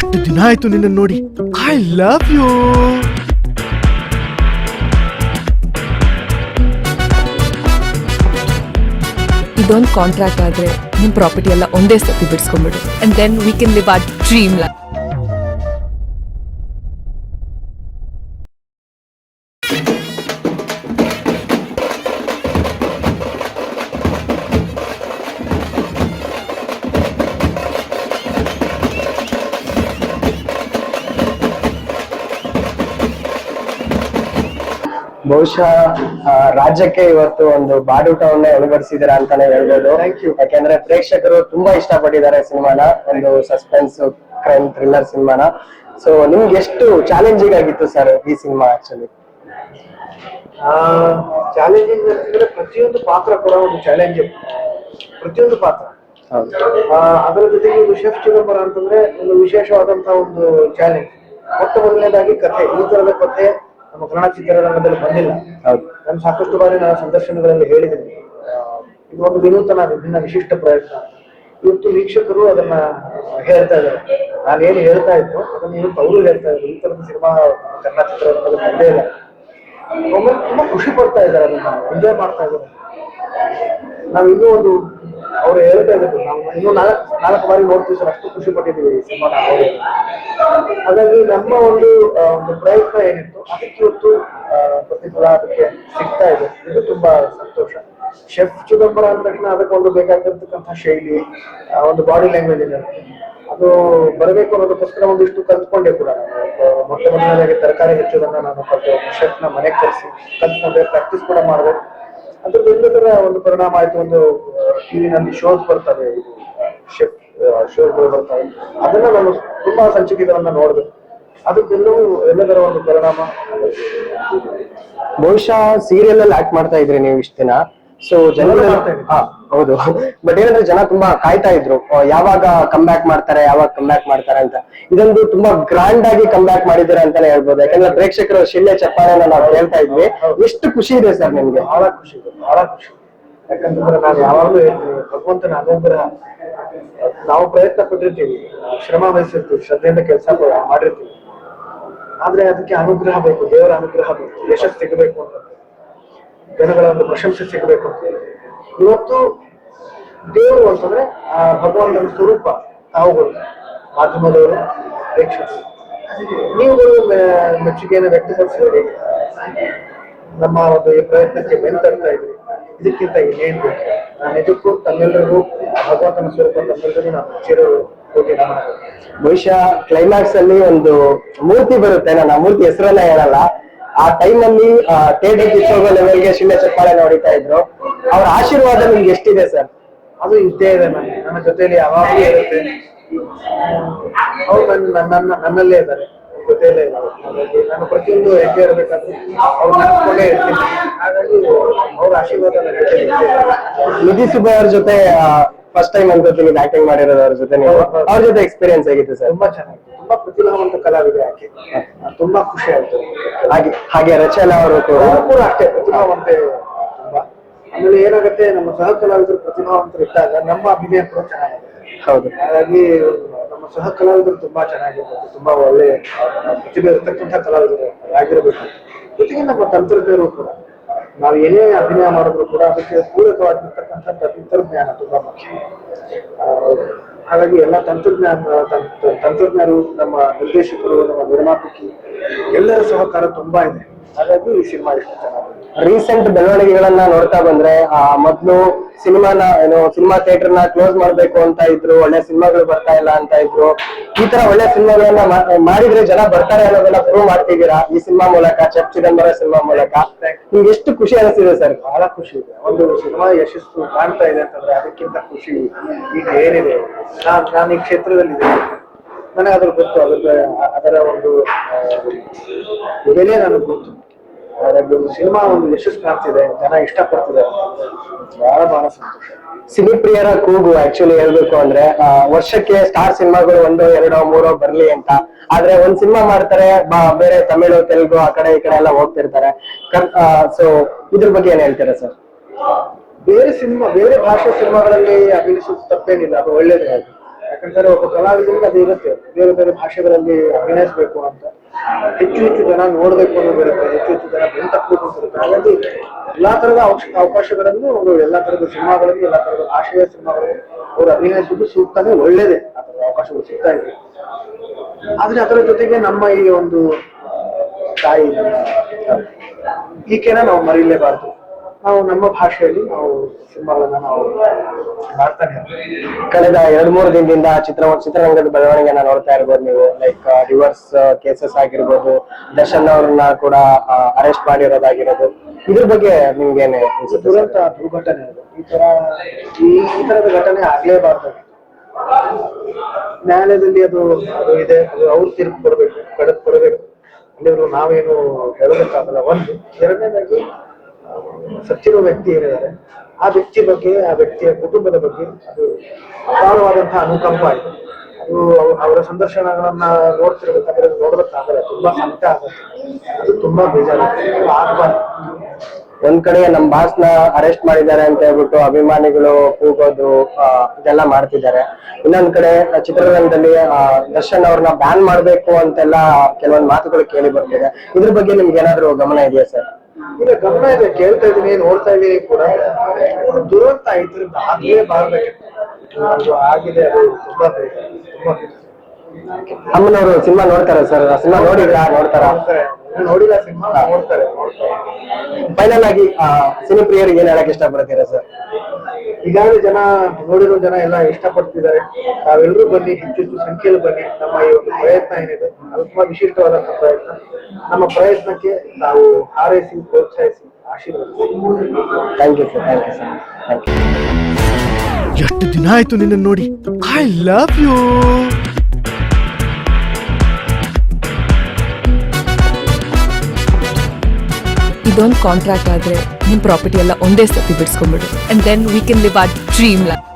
ಎಷ್ಟು ದಿನ ಆಯ್ತು ನಿನ್ನ ನೋಡಿ. ಐ ಲವ್ ಯು ಇದೊಂದು ಕಾಂಟ್ರಾಕ್ಟ್ ಆದ್ರೆ ನಿಮ್ ಪ್ರಾಪರ್ಟಿ ಎಲ್ಲ ಒಂದೇ ಸತಿ ಬಿಡಿಸ್ಕೊಂಡ್ಬಿಡು. And then we can live our dream life ಬಹುಶಃ ರಾಜ್ಯಕ್ಕೆ ಇವತ್ತು ಒಂದು ಬಾಡೂಟವನ್ನ ಒಳಗಡಿಸಿದಾರೆ ಅಂತಾನೆ ಹೇಳ್ಬೋದು. ಯಾಕೆಂದ್ರೆ ಪ್ರೇಕ್ಷಕರು ತುಂಬಾ ಇಷ್ಟಪಟ್ಟಿದ್ದಾರೆ ಸಿನಿಮಾನ ಒಂದು ಸಸ್ಪೆನ್ಸ್ ಕ್ರೈಮ್ ಥ್ರಿಲ್ಲರ್ ಸಿನಿಮಾನ. ಸೊ ನಿಮ್ಗೆ ಎಷ್ಟು ಚಾಲೆಂಜಿಂಗ್ ಆಗಿತ್ತು ಸರ್ ಈ ಸಿನಿಮಾ ಆಕ್ಚುಲಿ ಚಾಲೆಂಜಿಂಗ್ ಅಂತಂದ್ರೆ ಪ್ರತಿಯೊಂದು ಪಾತ್ರ ಕೂಡ ಒಂದು ಚಾಲೆಂಜ್ ಪ್ರತಿಯೊಂದು ಪಾತ್ರ. ಆ, ಅದರ ಜೊತೆಗೆ ಒಂದು ಶೆಫ್ ಚಿದಂಬರ ಅಂತಂದ್ರೆ ಒಂದು ವಿಶೇಷವಾದಂತಹ ಒಂದು ಚಾಲೆಂಜ್ ಮೊಟ್ಟ ಮೊದಲನೇದಾಗಿ ಕಥೆ ಈ ತರದ ಕಥೆ ನಮ್ಮ ಕನ್ನಡ ಚಿತ್ರರಂಗದಲ್ಲಿ ಬಂದಿಲ್ಲ. ನಾನು ಸಾಕಷ್ಟು ಬಾರಿ ನಾನು ಸಂದರ್ಶನಗಳಲ್ಲಿ ಹೇಳಿದ್ದೀನಿ. ಇದು ಒಂದು ವಿನೂತನ ವಿಭಿನ್ನ ವಿಶಿಷ್ಟ ಪ್ರಯತ್ನ. ಇವತ್ತು ವೀಕ್ಷಕರು ಅದನ್ನ ಹೇಳ್ತಾ ಇದ್ದಾರೆ. ನಾನು ಏನು ಹೇಳ್ತಾ ಇತ್ತು ಅದನ್ನ ಇವತ್ತು ಅವರು ಹೇಳ್ತಾ ಇದ್ರು ಈ ತರದ ಸಿನಿಮಾ ಕನ್ನಡ ಚಿತ್ರರಂಗದಲ್ಲಿ ಬಂದೇ ಇಲ್ಲ. ತುಂಬಾ ಖುಷಿ ಪಡ್ತಾ ಇದ್ದಾರೆ ಅದನ್ನ. ಎಂಜಾಯ್ ಮಾಡ್ತಾ ಇದ್ದಾರೆ. ನಾವು ಇನ್ನೂ ಒಂದು ಅವ್ರು ಹೇಳ್ತಾ ಇದ್ರು, ನಾವು ಇನ್ನೂ ನಾಲ್ಕು ನಾಲ್ಕು ಬಾರಿ ನೋಡ್ತೀವಿ ಸರ್, ಅಷ್ಟು ಖುಷಿ ಪಟ್ಟಿದ್ದೀವಿ ಸಿನಿಮಾ ಹಾಗಾಗಿ ನಮ್ಮ ಒಂದು ಒಂದು ಪ್ರಯತ್ನ ಏನಿತ್ತು, ಅದಕ್ಕೆ ಇವತ್ತು ಪ್ರತಿಫಲ ಅದಕ್ಕೆ ಸಿಗ್ತಾ ಇದೆ. ಇದು ತುಂಬಾ ಸಂತೋಷ. ಶೆಫ್ ಚಿದಂಬರ ಅಂದ ತಕ್ಷಣ ಅದಕ್ಕೆ ಒಂದು ಬೇಕಾಗಿರ್ತಕ್ಕಂಥ ಶೈಲಿ ಒಂದು ಬಾಡಿ ಲ್ಯಾಂಗ್ವೇಜ್ ಇದೆ. ಅದು ಬರಬೇಕು ಅನ್ನೋದಕ್ಕೋಸ್ಕರ ಒಂದಿಷ್ಟು ಕಲ್ತ್ಕೊಂಡೆ ಕೂಡ. ಮೊಟ್ಟೆ ಮೊದಲನೇದಾಗಿ ತರಕಾರಿ ಹೆಚ್ಚೋದನ್ನ ನಾನು ಕಲ್ತು ಶೆಫ್ನ ಮನೆಗೆ ಕಲಿಸಿ ಕಲ್ತ್ಕೊಂಡೆ ಪ್ರಾಕ್ಟೀಸ್ ಕೂಡ ಮಾಡಿದೆ. ಅದ್ರದ್ದು ಎಲ್ಲದರ ಒಂದು ಪರಿಣಾಮ ಆಯ್ತು ಒಂದು ಟಿವಿನಲ್ಲಿ ಶೋಸ್ ಬರ್ತವೆ ಶೆಫ್ ಶೋಗಳು ಬರ್ತವೆ. ಅದನ್ನ ನಾನು ತುಂಬಾ ಸಂಚಿಕೆಗಳನ್ನ ನೋಡಿದೆ. ಅದಕ್ಕೆಲ್ಲವೂ ಎಲ್ಲದರ ಒಂದು ಪರಿಣಾಮ? ಬಹುಶಃ ಸೀರಿಯಲ್ ಅಲ್ಲಿ ಆಕ್ಟ್ ಮಾಡ್ತಾ ಇದ್ರಿ ನೀವು ಇಷ್ಟ ದಿನ. ಸೊ ಜನ ಹೌದು. ಬಟ್ ಏನಂದ್ರೆ ಜನ ತುಂಬಾ ಕಾಯ್ತಾ ಇದ್ರು. ಯಾವಾಗ ಕಮ್ ಬ್ಯಾಕ್ ಮಾಡ್ತಾರೆ ಯಾವಾಗ ಕಮ್ ಬ್ಯಾಕ್ ಮಾಡ್ತಾರೆ ಅಂತ. ಇದೊಂದು ತುಂಬಾ ಗ್ರ್ಯಾಂಡ್ ಆಗಿ ಕಮ್ ಬ್ಯಾಕ್ ಮಾಡಿದ್ದಾರೆ ಅಂತಾನೆ ಹೇಳ್ಬೋದು. ಯಾಕಂದ್ರೆ ಪ್ರೇಕ್ಷಕರು ಶಿಲ್ಲೆ ಚಪ್ಪಾಳೆನ ನಾವು ಹೇಳ್ತಾ ಇದ್ವಿ. ಎಷ್ಟು ಖುಷಿ ಇದೆ ಸರ್ ನಿಮ್ಗೆ? ಬಹಳ ಖುಷಿ ಇದೆ ಬಹಳ ಖುಷಿ ಯಾಕಂತಂದ್ರೆ ನಾನು ಯಾವಾಗಲೂ ಹೇಳ್ತೀನಿ ಭಗವಂತನ ಅನುಗ್ರಹ ನಾವು ಪ್ರಯತ್ನ ಪಟ್ಟಿರ್ತೀವಿ ಶ್ರಮ ವಹಿಸಿರ್ತೀವಿ ಶ್ರದ್ಧೆಯಿಂದ ಕೆಲಸ ಮಾಡಿರ್ತೀವಿ. ಆದ್ರೆ ಅದಕ್ಕೆ ಅನುಗ್ರಹ ಬೇಕು ದೇವರ ಅನುಗ್ರಹ ಬೇಕು ಯಶಸ್ಸು ಸಿಗಬೇಕು ಅಂತ. ಜನಗಳ ಒಂದು ಪ್ರಶಂಸೆ ಸಿಗಬೇಕು ಅಂತ. ಇವತ್ತು ದೇವರು ಅಂತಂದ್ರೆ ಆ, ಭಗವಂತನ ಸ್ವರೂಪ ತಾವುಗಳು, ಮಾಧ್ಯಮದವರು, ಪ್ರೇಕ್ಷಕರು. ನೀವುಗಳು ಮೆಚ್ಚುಗೆಯನ್ನು ವ್ಯಕ್ತಪಡಿಸಿದ್ರಿ ನಮ್ಮ ಒಂದು ಪ್ರಯತ್ನಕ್ಕೆ ಬೆಂತಡ್ತಾ ಇದ್ರಿ ಇದಕ್ಕಿಂತ ಇನ್ನೇನ್ ನಾನು ನಿಜಕ್ಕೂ ತಮ್ಮೆಲ್ಲರಿಗೂ ಭಗವಂತನ ಸ್ವರೂಪ ತಮ್ಮೆಲ್ಲರಿಗೂ ನಾನು ನಮನಗಳು ಬಹುಶಃ ಕ್ಲೈಮ್ಯಾಕ್ಸ್ ಅಲ್ಲಿ ಒಂದು ಮೂರ್ತಿ ಬರುತ್ತೆ. ನಾನು ಆ ಮೂರ್ತಿ ಹೆಸರನ್ನ ಹೇಳಲ್ಲ. ಆ ಟೈಮ್ ಅಲ್ಲಿ ಥಿಯೇಟರ್ ಕಿತ್ತೋಗೋ ಲೆವೆಲ್ಗೆ ಶಿಲ್ಲೆ ಚಪ್ಪಾಳೆ ನೋಡಿತಾ ಇದ್ರು. ಅವ್ರ ಆಶೀರ್ವಾದ ನಿಮ್ಗೆ ಎಷ್ಟಿದೆ ಸರ್? ಅದು ಇದ್ದೇ ಇದೆ ನನಗೆ ನನ್ನ ಜೊತೆಯಲ್ಲಿ ಯಾವಾಗಲೂ ಇರುತ್ತೆ. ಅವ್ರು ನನ್ನ ನನ್ನ ನನ್ನಲ್ಲೇ ಇದ್ದಾರೆ. ನನ್ನ ಜೊತೆಯಲ್ಲೇ ಇದ್ದಾರೆ. ಹಾಗಾಗಿ ನಾನು ಪ್ರತಿಯೊಂದು ಹೆಜ್ಜೆ ಇರಬೇಕಾದ್ರೆ ಅವ್ರು ನೆನೆಸ್ಕೊಂಡೇ ಇರ್ತೀನಿ. ಹಾಗಾಗಿ ಅವ್ರ ಆಶೀರ್ವಾದ ನನ್ನ ಜೊತೆ. ನಿಧಿ ಸುಬ್ಬಯ್ಯ ಅವ್ರ ಜೊತೆ ಫಸ್ಟ್ ಟೈಮ್ ಅನ್ಕೋತೀನಿ ಆಕ್ಟಿಂಗ್ ಮಾಡಿರೋದು ಅವ್ರ ಜೊತೆ ನೀವು. ಅವ್ರ ಜೊತೆ ಎಕ್ಸ್ಪೀರಿಯನ್ಸ್ ಆಗಿದೆ ಸರ್? ತುಂಬಾ ಚೆನ್ನಾಗಿತ್ತು. ತುಂಬಾ ಪ್ರತಿಭಾವಂತ ಕಲಾವಿದೆ ಆಕೆ. ತುಂಬಾ ಖುಷಿ ಆಯ್ತು. ಹಾಗೆ ಹಾಗೆ ರಚನಾ ಅವರು ಕೂಡ. ಕೂಡ ಅಷ್ಟೇ ಪ್ರತಿಭಾವಂತೆ ತುಂಬಾ. ಆಮೇಲೆ ಏನಾಗುತ್ತೆ ನಮ್ಮ ಸಹ ಕಲಾವಿದರು ಪ್ರತಿಭಾವಂತರು ಇದ್ದಾಗ ನಮ್ಮ ಅಭಿನಯ ಕೂಡ ಚೆನ್ನಾಗಿದೆ. ಹೌದು. ಹಾಗಾಗಿ ನಮ್ಮ ಸಹ ಕಲಾವಿದರು ತುಂಬಾ ಚೆನ್ನಾಗಿರ್ಬೇಕು ತುಂಬಾ ಒಳ್ಳೆ ಪ್ರತಿಭೆ ಇರತಕ್ಕಂತ ಕಲಾವಿದರು ಆಗಿರಬೇಕು. ಜೊತೆಗೆ ನಮ್ಮ ತಂತ್ರಜ್ಞರು ಕೂಡ. ನಾವು ಏನೇ ಅಭಿನಯ ಮಾಡಿದ್ರು ಕೂಡ ಅದಕ್ಕೆ ಪೂರಕವಾಗಿರ್ತಕ್ಕಂಥ ತಂತ್ರಜ್ಞಾನ ತುಂಬಾ ಮುಖ್ಯ. ಹಾಗಾಗಿ ಎಲ್ಲ ತಂತ್ರಜ್ಞಾನ ತಂತ್ರಜ್ಞರು, ನಮ್ಮ ನಿರ್ದೇಶಕರು, ನಮ್ಮ ನಿರ್ಮಾಪಕಿ ಎಲ್ಲರ ಸಹಕಾರ ತುಂಬಾ ಇದೆ. ಹಾಗಾಗಿ ಈ ಸಿನಿಮಾ ಇಷ್ಟ ಚೆನ್ನಾಗಿದೆ. ರೀಸೆಂಟ್ ಬೆಳವಣಿಗೆಗಳನ್ನ ನೋಡ್ತಾ ಬಂದ್ರೆ, ಆ, ಮೊದ್ಲು ಸಿನಿಮಾನ, ಏನು, ಸಿನಿಮಾ ಥಿಯೇಟರ್ನ ಕ್ಲೋಸ್ ಮಾಡ್ಬೇಕು ಅಂತ ಇದ್ರು, ಒಳ್ಳೆ ಸಿನಿಮಾಗಳು ಬರ್ತಾ ಇಲ್ಲ ಅಂತ ಇದ್ರು, ಈ ತರ ಒಳ್ಳೆ ಸಿನಿಮಾಗಳನ್ನ ಮಾಡಿದ್ರೆ ಜನ ಬರ್ತಾರೆ ಅನ್ನೋದನ್ನ ಪ್ರೂವ್ ಮಾಡ್ತಿದ್ದೀರಾ? ಈ ಸಿನಿಮಾ ಮೂಲಕ, ಚಪ್ ಚಿದಂಬರ ಸಿನಿಮಾ ಮೂಲಕ? ನಿಮ್ಗೆ ಎಷ್ಟು ಖುಷಿ ಅನಿಸ್ತಿದೆ ಸರ್? ಬಹಳ ಖುಷಿ ಇದೆ. ಒಂದು ಸಿನಿಮಾ ಯಶಸ್ಸು ಕಾಣ್ತಾ ಇದೆ ಅಂತಂದ್ರೆ ಅದಕ್ಕಿಂತ ಖುಷಿ ಈಗ ಏನಿದೆ? ನಾನ್ ಈ ಕ್ಷೇತ್ರದಲ್ಲಿದ್ದೇನೆ ನನಗೆ ಅದ್ರ ಗೊತ್ತು ಅದ್ರ ಅದರ ಒಂದು ಬೆಲೆ ನನಗೆ ಗೊತ್ತು. ಸಿನಿಮಾ ಒಂದು ಯಶಸ್ಸು ಕಾಣ್ತಿದೆ ಜನ ಇಷ್ಟಪಡ್ತಿದ್ದಾರೆ. ಬಹಳ ಬಹಳ ಸಂತೋಷ. ಸಿನಿ ಪ್ರಿಯರ ಕೂಗು ಆಕ್ಚುಲಿ ಹೇಳ್ಬೇಕು ಅಂದ್ರೆ ವರ್ಷಕ್ಕೆ ಸ್ಟಾರ್ ಸಿನಿಮಾಗಳು ಒಂದು ಎರಡೋ ಮೂರೋ ಬರ್ಲಿ ಅಂತ. ಆದ್ರೆ ಒಂದ್ ಸಿನಿಮಾ ಮಾಡ್ತಾರೆ ಬೇರೆ ತಮಿಳು ತೆಲುಗು ಆ ಕಡೆ ಈ ಕಡೆ ಎಲ್ಲ ಹೋಗ್ತಿರ್ತಾರೆ. ಸೊ ಇದ್ರ ಬಗ್ಗೆ ಏನ್ ಹೇಳ್ತೀರಾ ಸರ್ ಬೇರೆ ಸಿನಿಮಾ ಬೇರೆ ಭಾಷೆ ಸಿನಿಮಾಗಳಲ್ಲಿ ಅಭಿನಯಿಸೋದು ತಪ್ಪೇನಿಲ್ಲ ಅದು ಒಳ್ಳೇದೇ ಯಾಕಂದ್ರೆ ಒಬ್ಬ ಕಲಾವಿದರಿಗೆ ಅದು ಇರುತ್ತೆ ಬೇರೆ ಬೇರೆ ಭಾಷೆಗಳಲ್ಲಿ ಅಭಿನಯಿಸ್ಬೇಕು ಅಂತ. ಹೆಚ್ಚು ಹೆಚ್ಚು ಜನ ನೋಡಬೇಕು ಅನ್ನೋದು ಇರುತ್ತೆ, ಹೆಚ್ಚು ಹೆಚ್ಚು ಜನ ಬೆನ್ ತಪ್ಪಬೇಕು ಅಂತ ಇರುತ್ತೆ. ಹಾಗಾಗಿ ಎಲ್ಲಾ ತರದ ಅವಕಾಶ- ಅವಕಾಶಗಳನ್ನು ಅವರು ಎಲ್ಲಾ ತರದ ಸಿನಿಮಾಗಳಲ್ಲಿ, ಎಲ್ಲಾ ತರದ ಭಾಷೆಯ ಸಿನಿಮಾಗಳು ಅವರು ಅಭಿನಯಿಸುವುದು ಸೂಕ್ತನೇ ಒಳ್ಳೇದೇ, ಆ ತರದ ಅವಕಾಶಗಳು ಸಿಗ್ತಾ ಇದೆ ಆದ್ರೆ ಅದರ ಜೊತೆಗೆ ನಮ್ಮ ಈ ಒಂದು ತಾಯಿ ಈಕೆನ ನಾವು ಮರೀಲೇಬಾರ್ದು. ನಾವು ನಮ್ಮ ಭಾಷೆಯಲ್ಲಿ ನಾವು ಸಿನಿಮಾಗಳನ್ನ ನಾವು ಮಾಡ್ತಾನೆ. ಕಳೆದ ಎರಡ್ ಮೂರು ದಿನದಿಂದ ಚಿತ್ರ ಚಿತ್ರರಂಗದ ಬೆಳವಣಿಗೆನ ನೋಡ್ತಾ ಇರ್ಬೋದು ನೀವು. ಲೈಕ್ ರಿವರ್ಸ್ ಕೇಸಸ್ ಆಗಿರ್ಬೋದು ದರ್ಶನ್ ಅವ್ರನ್ನ ಕೂಡ ಅರೆಸ್ಟ್ ಮಾಡಿರೋದಾಗಿರೋದು. ಇದ್ರ ಬಗ್ಗೆ ಅನ್ಸುತ್ತೆ ದುರಂತ, ದುರ್ಘಟನೆ ಅದು. ಈ ತರ, ಈ ತರದ ಘಟನೆ ಆಗ್ಲೇಬಾರ್ದು ನ್ಯಾಯಾಲಯದಲ್ಲಿ ಅದು ಅದು ಇದೆ. ಅದು ಅವ್ರು ತೀರ್ಪು ಕೊಡ್ಬೇಕು ಕಡದ್ ಕೊಡ್ಬೇಕು. ಅಲ್ಲಿವರು ನಾವೇನು ಹೇಳಬೇಕಾಗಲ್ಲ. ಒಂದು, ಎರಡನೇದಾಗಿ ಆ, ಸತ್ತಿರೋ ವ್ಯಕ್ತಿ ಏನಿದ್ದಾರೆ ಆ ವ್ಯಕ್ತಿ ಬಗ್ಗೆ ಆ ವ್ಯಕ್ತಿಯ ಕುಟುಂಬದ ಬಗ್ಗೆ ಅದು ಅಪಾರವಾದಂತಹ ಅನುಕಂಪ ಇದೆ ಅದು ಅವ್- ಅವರ ಸಂದರ್ಶನಗಳನ್ನ ನೋಡ್ತಿರ್ಬೇಕಾದ್ರೆ ನೋಡ್ಬೇಕಾದ್ರೆ ತುಂಬಾ ಸಂಕಟ ಆಗುತ್ತೆ. ಅದು ತುಂಬಾ ಬೇಜಾರು. ಒಂದ್ ಕಡೆ ನಮ್ ಬಾಸ್ನ ಅರೆಸ್ಟ್ ಮಾಡಿದ್ದಾರೆ ಅಂತ ಹೇಳ್ಬಿಟ್ಟು ಅಭಿಮಾನಿಗಳು ಕೂಗೋದು ಇದೆಲ್ಲ ಮಾಡ್ತಿದ್ದಾರೆ. ಇನ್ನೊಂದ್ ಕಡೆ ಚಿತ್ರರಂಗದಲ್ಲಿ ದರ್ಶನ್ ಅವ್ರನ್ನ ಬ್ಯಾನ್ ಮಾಡ್ಬೇಕು ಅಂತೆಲ್ಲ ಕೆಲವೊಂದ್ ಮಾತುಗಳು ಕೇಳಿ ಬರ್ತಿದೆ. ಇದ್ರ ಬಗ್ಗೆ ನಿಮ್ಗೆ ಏನಾದ್ರು ಗಮನ ಇದೆಯಾ ಸರ್? ಈಗ ಗಮನ ಇದೆ. ಕೇಳ್ತಾ ಇದೀನಿ ನೋಡ್ತಾ ಇದೀನಿ ಕೂಡ. ದುರಂತ ಇದ್ರಿಂದ ಆಗ್ಲೇ ಬಾರ್ಬೇಕು ಆಗಿದೆ, ಅದು ತುಂಬಾ ತುಂಬಾ. ಅಮ್ಮನವರು ಸಿನಿಮಾ ನೋಡ್ತಾರೆ ಸರ್. ಸಿನಿಮಾ ನೋಡಿದ್ರಾ? ನೋಡ್ತಾರ? ನೋಡಿಲ್ಲ ಸಿನಿಮಾ ನೋಡ್ತಾರೆ ನೋಡ್ತಾರೆ. ಫೈನಲ್ ಆಗಿ ಆ, ಸಿನಿ ಪ್ರಿಯರಿಗೆ ಏನ್ ಹೇಳಕ್ ಇಷ್ಟಪಡ್ತೀರಾ ಸರ್? ಈಗಾಗಲೇ ಜನ ನೋಡಿರೋ ಜನ ಎಲ್ಲ ಇಷ್ಟಪಡ್ತಿದ್ದಾರೆ. ತಾವೆಲ್ಲರೂ ಬನ್ನಿ ಹೆಚ್ಚು ಹೆಚ್ಚು ಸಂಖ್ಯೆಯಲ್ಲಿ ಬನ್ನಿ. ನಮ್ಮ ಈ ಒಂದು ಪ್ರಯತ್ನ ಏನಿದೆ ಅದು ತುಂಬಾ ವಿಶಿಷ್ಟವಾದಂತಹ ಪ್ರಯತ್ನ. ನಮ್ಮ ಪ್ರಯತ್ನಕ್ಕೆ ನಾವು ಹಾರೈಸಿ ಪ್ರೋತ್ಸಾಹಿಸಿ ಆಶೀರ್ವಾದ thank you sir thank you sir thank you ಎಷ್ಟು ದಿನ ಆಯ್ತು ನಿನ್ನ ನೋಡಿ? ಐ ಲವ್ ಯು ಇದೊಂದು ಕಾಂಟ್ರಾಕ್ಟ್ ಆದ್ರೆ ನಿಮ್ ಪ್ರಾಪರ್ಟಿ ಎಲ್ಲ ಒಂದೇ ಸತಿ ಬಿಡಿಸ್ಕೊಂಡ್ಬಿಡು. And then we can live our dream life